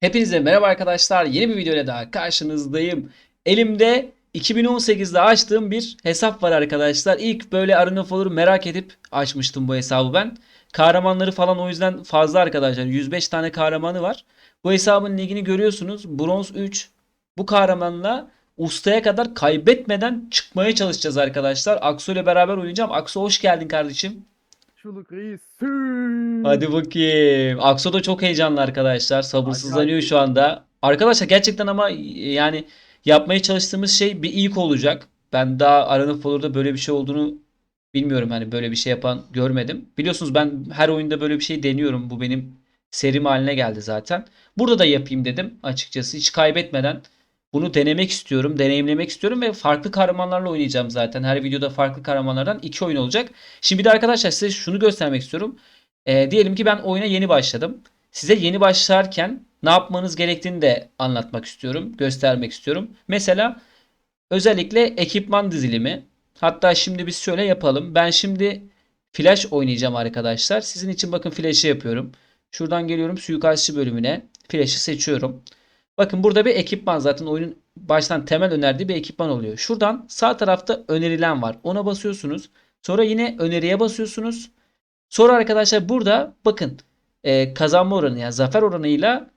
Hepinize merhaba arkadaşlar. Yeni bir videoyla daha karşınızdayım. Elimde 2018'de açtığım bir hesap var arkadaşlar. İlk böyle Arena Valor'u merak edip açmıştım bu hesabı ben. Kahramanları falan o yüzden fazla arkadaşlar. 105 tane kahramanı var. Bu hesabın ligini görüyorsunuz. Bronz 3. Bu kahramanla ustaya kadar kaybetmeden çıkmaya çalışacağız arkadaşlar. Aksu ile beraber oynayacağım. Aksu hoş geldin kardeşim. Çoluk reis. Hadi bakayım. Akso da çok heyecanlı arkadaşlar. Sabırsızlanıyor şu anda. Arkadaşlar gerçekten ama yani yapmaya çalıştığımız şey bir ilk olacak. Ben daha Arena of Valor'da böyle bir şey olduğunu bilmiyorum. Hani böyle bir şey yapan görmedim. Biliyorsunuz ben her oyunda böyle bir şey deniyorum. Bu benim serim haline geldi zaten. Burada da yapayım dedim açıkçası. Hiç kaybetmeden bunu denemek istiyorum, deneyimlemek istiyorum ve farklı kahramanlarla oynayacağım zaten. Her videoda farklı kahramanlardan iki oyun olacak. Şimdi bir de arkadaşlar size şunu göstermek istiyorum. Ee, diyelim ki ben oyuna yeni başladım. Size yeni başlarken ne yapmanız gerektiğini de anlatmak istiyorum, göstermek istiyorum. Mesela özellikle ekipman dizilimi. Hatta şimdi biz şöyle yapalım. Ben şimdi Flash oynayacağım arkadaşlar. Sizin için bakın Flash'ı yapıyorum. Şuradan geliyorum suikastçı bölümüne. Flash'ı seçiyorum. Bakın burada bir ekipman zaten oyunun baştan temel önerdiği bir ekipman oluyor. Şuradan sağ tarafta önerilen var. Ona basıyorsunuz. Sonra yine öneriye basıyorsunuz. Sonra arkadaşlar burada bakın e, kazanma oranı yani zafer oranıyla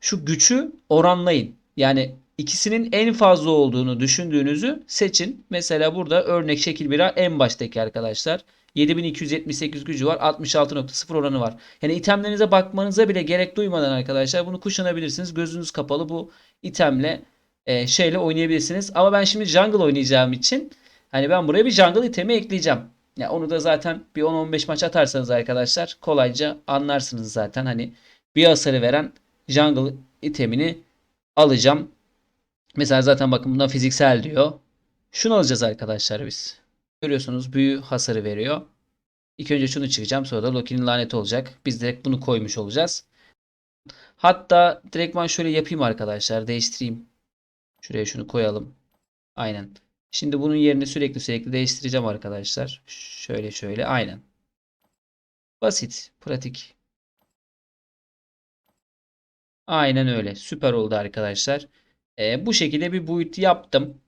şu gücü oranlayın. Yani ikisinin en fazla olduğunu düşündüğünüzü seçin. Mesela burada örnek şekil 1'a en baştaki arkadaşlar. 7278 gücü var. 66.0 oranı var. Yani itemlerinize bakmanıza bile gerek duymadan arkadaşlar bunu kuşanabilirsiniz. Gözünüz kapalı bu itemle e, şeyle oynayabilirsiniz. Ama ben şimdi jungle oynayacağım için hani ben buraya bir jungle itemi ekleyeceğim. Ya onu da zaten bir 10-15 maç atarsanız arkadaşlar kolayca anlarsınız zaten. Hani bir hasarı veren jungle itemini alacağım. Mesela zaten bakın bunda fiziksel diyor. Şunu alacağız arkadaşlar biz. Görüyorsunuz büyü hasarı veriyor. İlk önce şunu çıkacağım sonra da Loki'nin laneti olacak. Biz direkt bunu koymuş olacağız. Hatta direktman şöyle yapayım arkadaşlar. Değiştireyim. Şuraya şunu koyalım. Aynen. Şimdi bunun yerini sürekli sürekli değiştireceğim arkadaşlar. Şöyle şöyle aynen. Basit, pratik. Aynen öyle. Süper oldu arkadaşlar. Ee, bu şekilde bir build yaptım.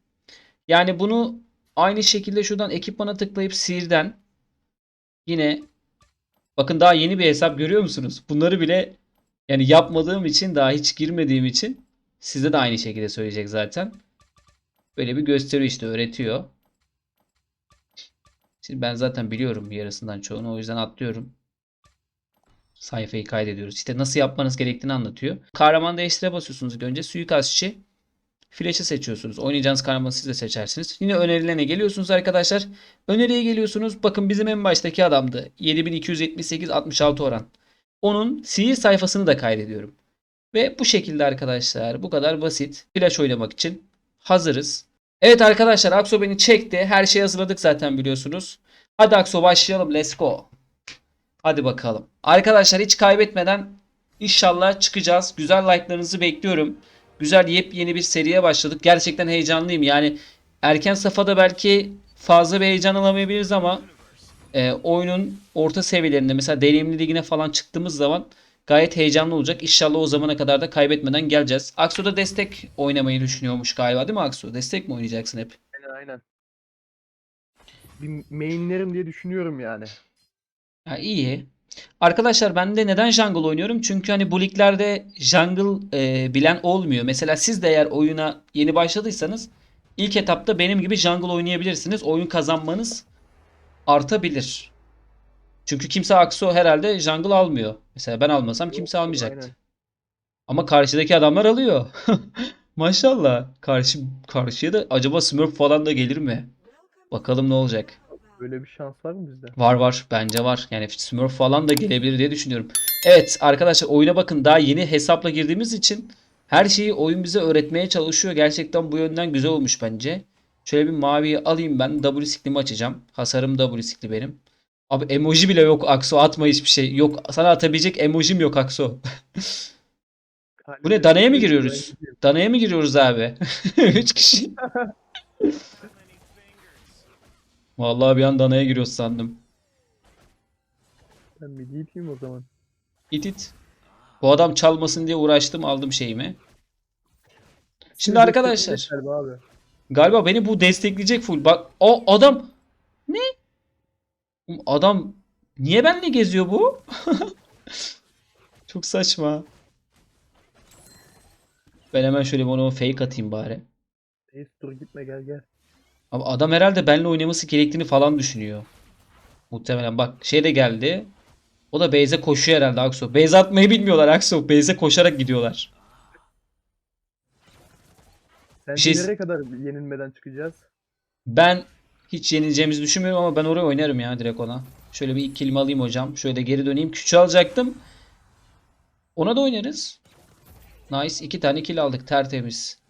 Yani bunu aynı şekilde şuradan ekipmana tıklayıp sihirden yine bakın daha yeni bir hesap görüyor musunuz? Bunları bile yani yapmadığım için daha hiç girmediğim için size de aynı şekilde söyleyecek zaten. Böyle bir gösteriyor işte öğretiyor. Şimdi ben zaten biliyorum yarısından çoğunu o yüzden atlıyorum. Sayfayı kaydediyoruz. İşte nasıl yapmanız gerektiğini anlatıyor. Kahraman değiştire basıyorsunuz önce. Suikastçı. Flash'ı seçiyorsunuz. Oynayacağınız kahramanı siz de seçersiniz. Yine önerilene geliyorsunuz arkadaşlar. Öneriye geliyorsunuz. Bakın bizim en baştaki adamdı. 7278 66 oran. Onun sihir sayfasını da kaydediyorum. Ve bu şekilde arkadaşlar bu kadar basit. Flash oynamak için hazırız. Evet arkadaşlar Akso beni çekti. Her şeyi hazırladık zaten biliyorsunuz. Hadi Akso başlayalım. Let's go. Hadi bakalım. Arkadaşlar hiç kaybetmeden inşallah çıkacağız. Güzel like'larınızı bekliyorum. Güzel yepyeni bir seriye başladık. Gerçekten heyecanlıyım. Yani erken safhada belki fazla bir heyecan alamayabiliriz ama e, oyunun orta seviyelerinde mesela deneyimli ligine falan çıktığımız zaman gayet heyecanlı olacak. İnşallah o zamana kadar da kaybetmeden geleceğiz. Aksu da destek oynamayı düşünüyormuş galiba değil mi Aksu? Destek mi oynayacaksın hep? Aynen aynen. Bir mainlerim diye düşünüyorum yani. Ha, iyi. Arkadaşlar ben de neden jungle oynuyorum? Çünkü hani bu liglerde jungle e, bilen olmuyor. Mesela siz de eğer oyuna yeni başladıysanız ilk etapta benim gibi jungle oynayabilirsiniz. Oyun kazanmanız artabilir. Çünkü kimse Aksu herhalde jungle almıyor. Mesela ben almasam kimse almayacaktı. aynen. Ama karşıdaki adamlar alıyor. Maşallah. Karşı karşıya da acaba Smurf falan da gelir mi? Bakalım ne olacak. Böyle bir şans var mı bizde? Var var bence var. Yani Smurf falan da gelebilir diye düşünüyorum. Evet arkadaşlar oyuna bakın daha yeni hesapla girdiğimiz için her şeyi oyun bize öğretmeye çalışıyor. Gerçekten bu yönden güzel olmuş bence. Şöyle bir maviyi alayım ben. W siklimi açacağım. Hasarım W sikli benim. Abi emoji bile yok Akso atma hiçbir şey. Yok sana atabilecek emojim yok Akso. Bu ne danaya mı giriyoruz? Danaya mı giriyoruz abi? 3 kişi. Vallahi bir an danaya giriyoruz sandım. Ben bir DP'yim o zaman. İt it. Bu adam çalmasın diye uğraştım aldım şeyimi. Şimdi Sizi arkadaşlar galiba abi. galiba beni bu destekleyecek full. Bak o adam ne? Adam niye benle geziyor bu? Çok saçma. Ben hemen şöyle onu fake atayım bari. Reis dur gitme gel gel. Ama adam herhalde benimle oynaması gerektiğini falan düşünüyor. Muhtemelen bak şey de geldi. O da base'e koşuyor herhalde Akso. Base atmayı bilmiyorlar Akso. Base'e koşarak gidiyorlar. Sen şey- nereye kadar yenilmeden çıkacağız? Ben hiç yenileceğimizi düşünmüyorum ama ben oraya oynarım ya direkt ona. Şöyle bir ilk kilimi alayım hocam. Şöyle geri döneyim. Küçüğü alacaktım. Ona da oynarız. Nice. iki tane kill aldık. Tertemiz.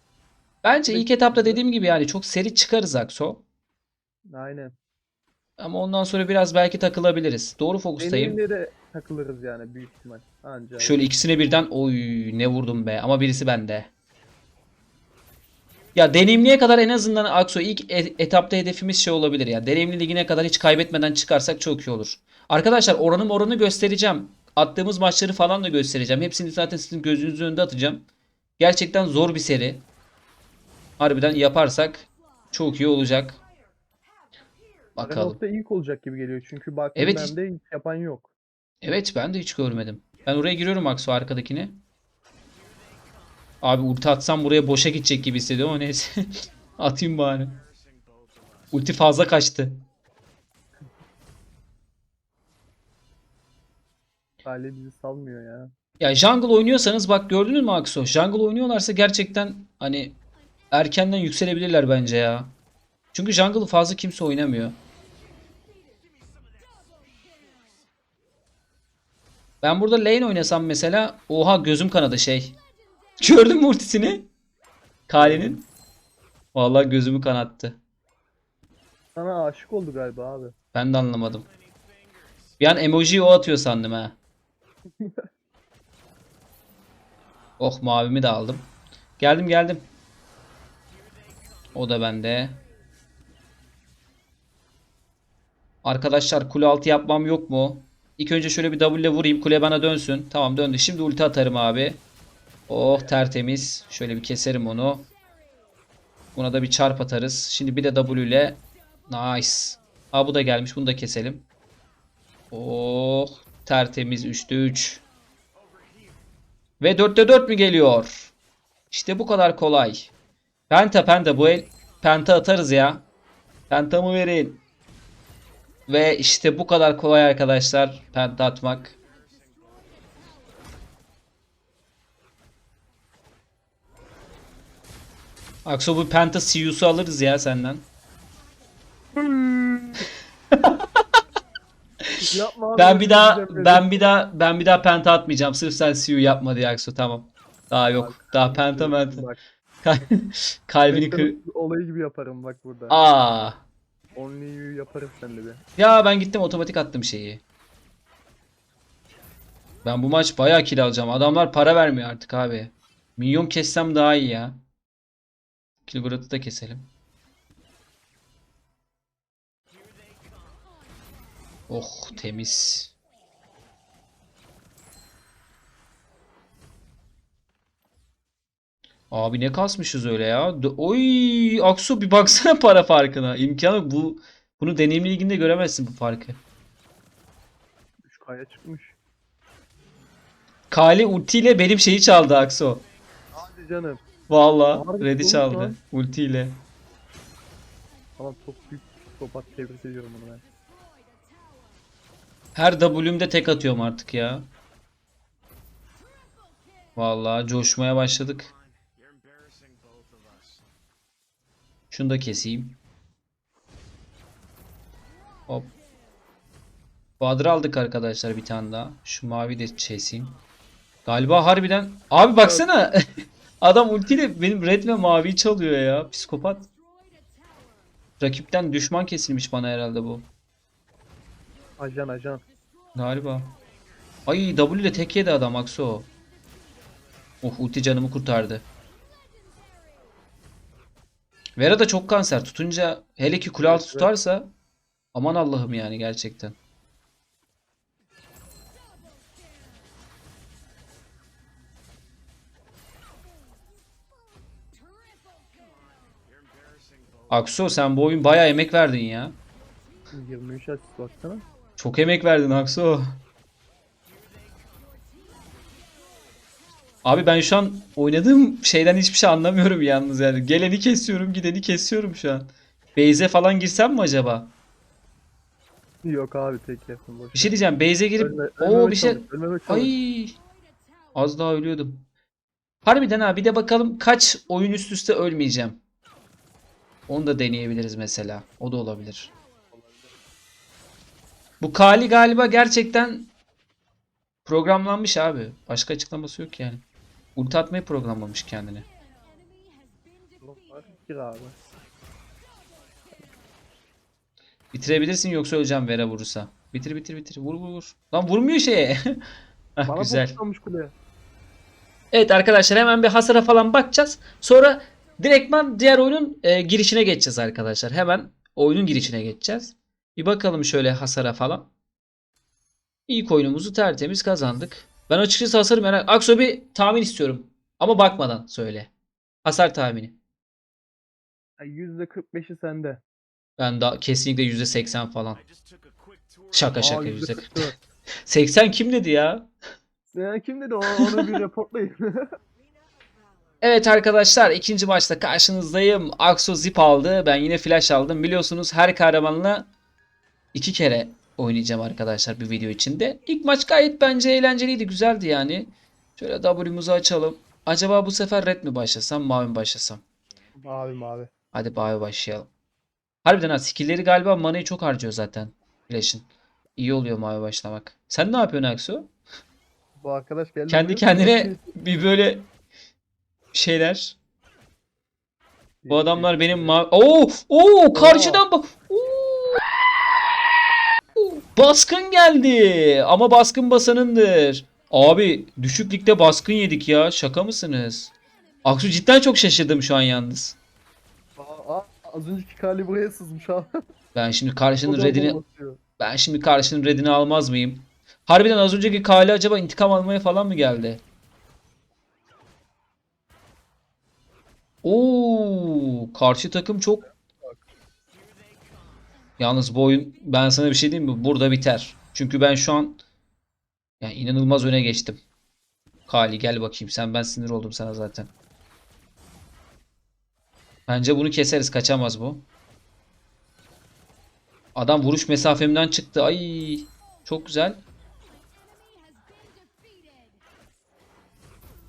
Bence ilk etapta dediğim gibi yani çok seri çıkarız Akso. Aynen. Ama ondan sonra biraz belki takılabiliriz. Doğru fokustayım. Deneyimle de takılırız yani büyük ihtimal. Anca. Şöyle ikisine birden oy ne vurdum be ama birisi bende. Ya deneyimliye kadar en azından Akso ilk e- etapta hedefimiz şey olabilir ya. Deneyimli ligine kadar hiç kaybetmeden çıkarsak çok iyi olur. Arkadaşlar oranım oranı göstereceğim. Attığımız maçları falan da göstereceğim. Hepsini zaten sizin gözünüzün önünde atacağım. Gerçekten zor bir seri. Harbiden yaparsak çok iyi olacak. Bakalım. Arenot'ta ilk olacak gibi geliyor çünkü baktım Evet. bende hiç yapan yok. Evet ben de hiç görmedim. Ben oraya giriyorum Aksu arkadakine. Abi ulti atsam buraya boşa gidecek gibi hissediyorum ama neyse. Atayım bari. Ulti fazla kaçtı. Hale bizi salmıyor ya. Ya jungle oynuyorsanız bak gördünüz mü Aksu? Jungle oynuyorlarsa gerçekten hani erkenden yükselebilirler bence ya. Çünkü jungle'ı fazla kimse oynamıyor. Ben burada lane oynasam mesela oha gözüm kanadı şey. Gördün mü ultisini? Kale'nin. Vallahi gözümü kanattı. Sana aşık oldu galiba abi. Ben de anlamadım. Bir an emojiyi o atıyor sandım ha. Oh mavimi de aldım. Geldim geldim. O da bende. Arkadaşlar kule altı yapmam yok mu? İlk önce şöyle bir W vurayım. Kule bana dönsün. Tamam döndü. Şimdi ulti atarım abi. Oh tertemiz. Şöyle bir keserim onu. Buna da bir çarp atarız. Şimdi bir de W ile. Nice. Aa bu da gelmiş. Bunu da keselim. Oh tertemiz 3'te 3. Ve 4'te 4 mü geliyor? İşte bu kadar kolay. Penta penta bu el penta atarız ya. Pentamı verin. Ve işte bu kadar kolay arkadaşlar penta atmak. Akso bu penta CU'su alırız ya senden. Yapma abi. Ben bir daha ben bir daha ben bir daha penta atmayacağım. Sırf sen CU yapma diye Aksu tamam. Daha yok. Daha penta menta. Kalbini kır. Olayı gibi yaparım bak burada. Aa. Only you yaparım seninle bir. Ya ben gittim otomatik attım şeyi. Ben bu maç bayağı kill alacağım. Adamlar para vermiyor artık abi. Milyon kessem daha iyi ya. Kilgrat'ı da keselim. Oh temiz. Abi ne kasmışız öyle ya. Oy Aksu bir baksana para farkına. İmkanı bu bunu deneyimli liginde göremezsin bu farkı. 3K'ya çıkmış. Kali ultiyle benim şeyi çaldı Aksu. Hadi canım. Vallahi Harbi red'i çaldı lan. ultiyle. Ama çok büyük psikopat tebrik ediyorum onu ben. Her W'mde tek atıyorum artık ya. Vallahi coşmaya başladık. Şunu da keseyim. Hop. Bahadır aldık arkadaşlar bir tane daha. Şu mavi de keseyim. Galiba harbiden. Abi baksana. Adam ultiyle benim red ve maviyi çalıyor ya. Psikopat. Rakipten düşman kesilmiş bana herhalde bu. Ajan ajan. Galiba. Ay W ile tek yedi adam Akso. Oh ulti canımı kurtardı. Vera da çok kanser. Tutunca hele ki kule altı tutarsa aman Allah'ım yani gerçekten. Aksu sen bu oyun bayağı emek verdin ya. 23 asist baksana. Çok emek verdin Aksu. Abi ben şu an oynadığım şeyden hiçbir şey anlamıyorum yalnız yani. Geleni kesiyorum, gideni kesiyorum şu an. Base'e falan girsem mi acaba? Yok abi tek yapın boş. Bir şey diyeceğim. Base'e girip Ölme- ölmeme bir şey çalış. Ay az daha ölüyordum. Harbiden ha bir de bakalım kaç oyun üst üste ölmeyeceğim. Onu da deneyebiliriz mesela. O da olabilir. Bu Kali galiba gerçekten programlanmış abi. Başka açıklaması yok yani. Ulti atmayı programlamış kendini. Gir abi. Bitirebilirsin yoksa öleceğim Vera vurursa. Bitir bitir bitir. Vur vur vur. Lan vurmuyor şeye. Hah, Bana güzel. kuleye. Evet arkadaşlar hemen bir hasara falan bakacağız. Sonra direktman diğer oyunun e, girişine geçeceğiz arkadaşlar. Hemen oyunun girişine geçeceğiz. Bir bakalım şöyle hasara falan. İlk oyunumuzu tertemiz kazandık. Ben açıkçası hasarı merak... Akso bir tahmin istiyorum. Ama bakmadan söyle. Hasar tahmini. Ay, %45'i sende. Ben daha kesinlikle %80 falan. Şaka şaka Aa, %40. %44. 80 kim dedi ya? Ya kim dedi o- onu bir reportlayın. Evet arkadaşlar ikinci maçta karşınızdayım. Aksu zip aldı. Ben yine flash aldım. Biliyorsunuz her kahramanla iki kere oynayacağım arkadaşlar bir video içinde. İlk maç gayet bence eğlenceliydi. Güzeldi yani. Şöyle W'muzu açalım. Acaba bu sefer red mi başlasam mavi mi başlasam? mavi mavi. Hadi mavi başlayalım. Harbiden ha skill'leri galiba manayı çok harcıyor zaten. Flash'ın. İyi oluyor mavi başlamak. Sen ne yapıyorsun Aksu? Bu arkadaş geldi. Kendi kendine bir böyle şeyler. Bu adamlar benim ma... Oo! Oo! Karşıdan bak. Baskın geldi. Ama baskın basanındır. Abi düşük ligde baskın yedik ya. Şaka mısınız? Aksu cidden çok şaşırdım şu an yalnız. Aa, az önceki kali buraya sızmış abi. Ben şimdi karşının redini ben şimdi karşının redini almaz mıyım? Harbiden az önceki Kale acaba intikam almaya falan mı geldi? Oo, karşı takım çok Yalnız bu oyun ben sana bir şey diyeyim mi? Burada biter. Çünkü ben şu an yani inanılmaz öne geçtim. Kali gel bakayım sen ben sinir oldum sana zaten. Bence bunu keseriz kaçamaz bu. Adam vuruş mesafemden çıktı. Ay çok güzel.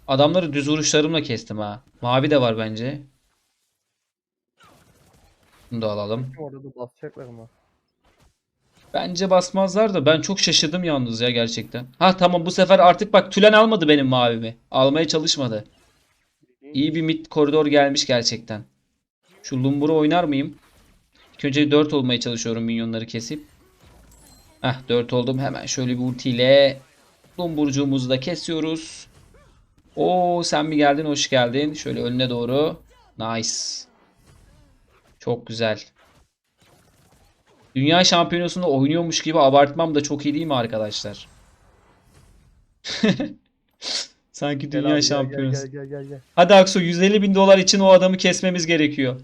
Adamları düz vuruşlarımla kestim ha. Mavi de var bence. Bunu da alalım. Orada da basacaklar ama. Bence basmazlar da ben çok şaşırdım yalnız ya gerçekten. Ha tamam bu sefer artık bak Tülen almadı benim mavimi. Almaya çalışmadı. İyi bir mid koridor gelmiş gerçekten. Şu Lumbur'u oynar mıyım? İlk önce 4 olmaya çalışıyorum minyonları kesip. Heh 4 oldum. Hemen şöyle bir ultiyle Lumburcuğumuzu da kesiyoruz. Oo sen mi geldin? Hoş geldin. Şöyle önüne doğru. Nice. Çok güzel. Dünya şampiyonasında oynuyormuş gibi abartmam da çok iyi değil mi arkadaşlar? Sanki Gel dünya abi, gel, şampiyonası. Gel gel gel gel. Hadi Aksu 150 bin dolar için o adamı kesmemiz gerekiyor.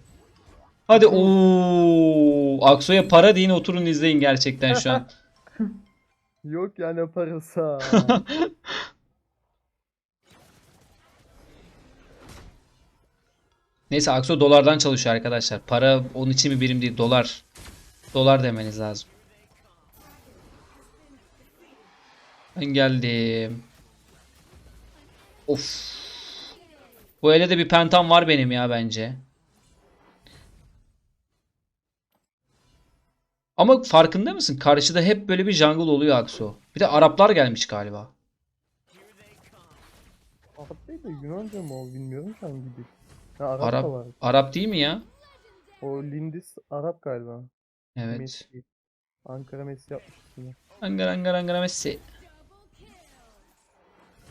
Hadi ooo Aksu'ya para deyin oturun izleyin gerçekten şu an. Yok ya ne parası Neyse Aksu dolardan çalışıyor arkadaşlar. Para onun için bir birim değil dolar. Dolar demeniz lazım. Ben geldim. Of. Bu ele de bir pentam var benim ya bence. Ama farkında mısın? Karşıda hep böyle bir jungle oluyor Aksu. Bir de Araplar gelmiş galiba. Arap değil de Yunanca mı o bilmiyorum ki hangi dil. Ha, Arap, Arap da var. Arap değil mi ya? O Lindis Arap galiba. Evet. Messi. Ankara Messi yapmış üstüne. Angara angara angara Messi.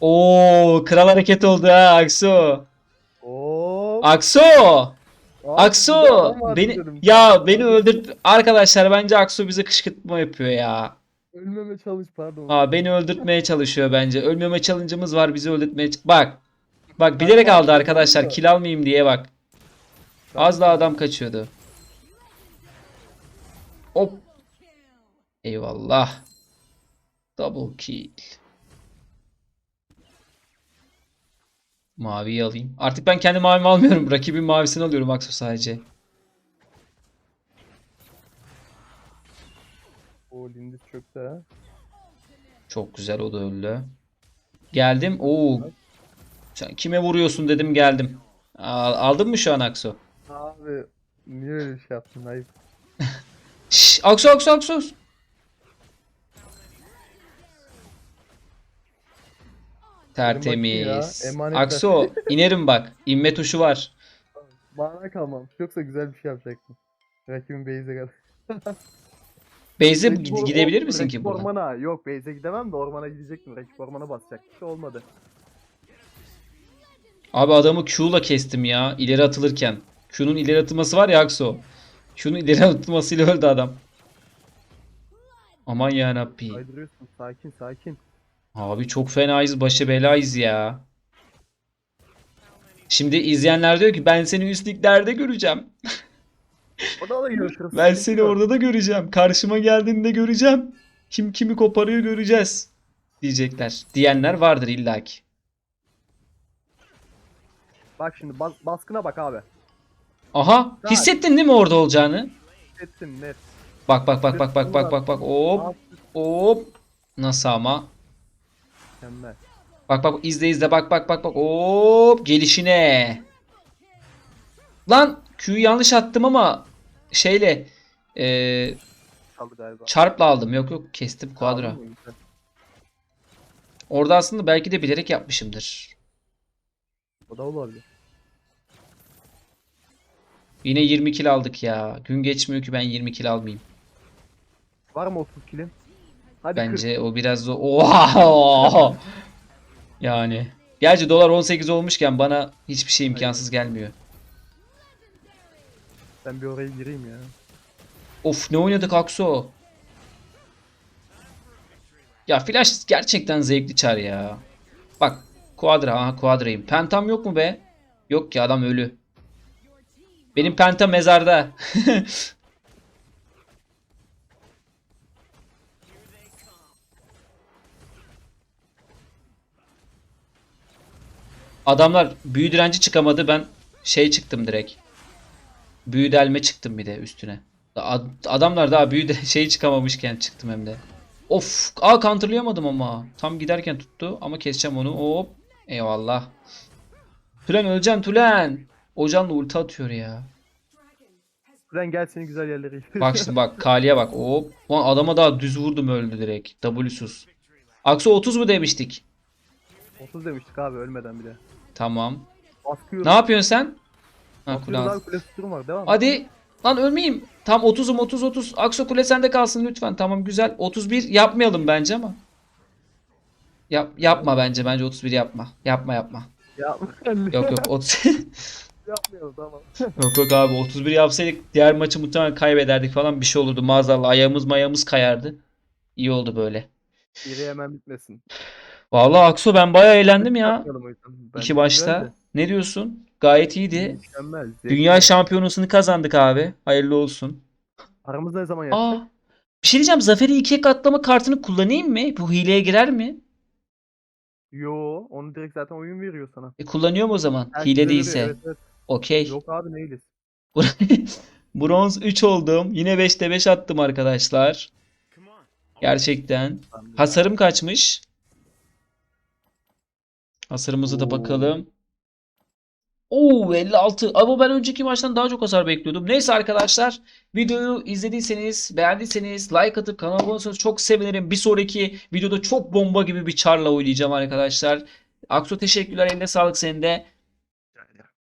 Oo, kral hareket oldu ha Aksu. Oo. Aksu! Aa, Aksu! Beni ya beni öldürt arkadaşlar bence Aksu bize kışkırtma yapıyor ya. Ölmeme çalış pardon. Aa beni öldürtmeye çalışıyor bence. Ölmeme challenge'ımız var bizi öldürtmeye. Bak. Bak bilerek aldı arkadaşlar kill almayayım diye bak. Az daha adam kaçıyordu. Hop. Eyvallah. Double kill. Maviyi alayım. Artık ben kendi mavimi almıyorum. Rakibin mavisini alıyorum Aksu sadece. O Lindis çöktü ha. Çok güzel o da öldü. Geldim. Oo. Kime vuruyorsun dedim geldim. Al- aldın mı şu an Aksu? Abi niye öyle bir şey yaptın? Hayır. Şş, Aksu Aksu Aksu. Tertemiz. Aksu inerim bak. İnme tuşu var. Bana kalmam. Yoksa güzel bir şey yapacaktım. Rakibin base'e kadar. Or- gidebilir misin ki buradan? ormana. Yok base'e gidemem de ormana gidecektim. Rakip ormana basacak. Bir şey olmadı. Abi adamı Q'la kestim ya ileri atılırken. Q'nun ileri atılması var ya Aksu. Q'nun ileri atılmasıyla öldü adam. Aman yarabbi. Kaydırıyorsun. Sakin sakin. Abi çok fenayız başı belayız ya. Şimdi izleyenler diyor ki ben seni üst liglerde göreceğim. O da görüşürüz. Ben seni orada da göreceğim. Karşıma geldiğinde göreceğim. Kim kimi koparıyor göreceğiz. Diyecekler. Diyenler vardır illaki. Bak şimdi bas- baskına bak abi. Aha hissettin değil mi orada olacağını? Etsin net. Bak bak bak bak bak bak bak bak hop hop. Nasıl ama? Mükemmel. Bak bak izle izle bak bak bak bak hop gelişine. Lan Q'yu yanlış attım ama şeyle galiba. çarpla aldım. Yok yok kestim? Güzel. Orada aslında belki de bilerek yapmışımdır. O da olabilir. Yine 20 kill aldık ya. Gün geçmiyor ki ben 20 kill almayayım. Var mı 30 kilin? Hadi 40. Bence o biraz da Oha! Yani. Gerçi dolar 18 olmuşken bana hiçbir şey imkansız gelmiyor. Ben bir oraya gireyim ya. Of ne oynadık Akso. Ya Flash gerçekten zevkli çar ya. Bak Quadra aha Quadra'yım. Pentam yok mu be? Yok ki adam ölü. Benim penta mezarda. Adamlar büyü direnci çıkamadı. Ben şey çıktım direkt. Büyü delme çıktım bir de üstüne. Ad- Adamlar daha büyü de şey çıkamamışken çıktım hem de. Of, aa counterlayamadım ama. Tam giderken tuttu ama keseceğim onu. Hop. Eyvallah. Tülen öleceksin Tülen. Ocanla ulti atıyor ya. Ulan gel seni güzel yerlere Bak şimdi bak Kali'ye bak. Hop. Ulan adama daha düz vurdum öldü direkt. W'suz. Aksu 30 mu demiştik? 30 demiştik abi ölmeden bile. Tamam. Baskıyoruz. Ne yapıyorsun sen? Ha, Baskıyoruz kule abi al. kule tuturum var devam. Hadi. Lan ölmeyeyim. Tam 30'um 30 30. Aksu kule sende kalsın lütfen. Tamam güzel. 31 yapmayalım bence ama. Yap, yapma bence. Bence 31 yapma. Yapma yapma. Ya, Yok yok 30. yapmayalım tamam. yok yok abi 31 yapsaydık diğer maçı muhtemelen kaybederdik falan bir şey olurdu. Maazallah ayağımız mayamız kayardı. İyi oldu böyle. Biri hemen bitmesin. Vallahi Aksu ben bayağı eğlendim ya. İki başta. Ne diyorsun? Gayet iyiydi. Mükemmel. Dünya şampiyonasını kazandık abi. Hayırlı olsun. Paramız ne zaman yapacak? Aa, bir şey diyeceğim. Zafer'i ikiye katlama kartını kullanayım mı? Bu hileye girer mi? Yo onu direkt zaten oyun veriyor sana. E, kullanıyorum o zaman. Herkese Hile değilse. Evet, evet. Okey. Yok abi neydi? Bronz 3 oldum. Yine 5'te 5 attım arkadaşlar. Gerçekten. Hasarım kaçmış? Hasarımızı da bakalım. Oo 56. Ama ben önceki maçtan daha çok hasar bekliyordum. Neyse arkadaşlar videoyu izlediyseniz beğendiyseniz like atıp kanalıma abone olursanız çok sevinirim. Bir sonraki videoda çok bomba gibi bir charla oynayacağım arkadaşlar. Aksu teşekkürler. Eline sağlık senin de.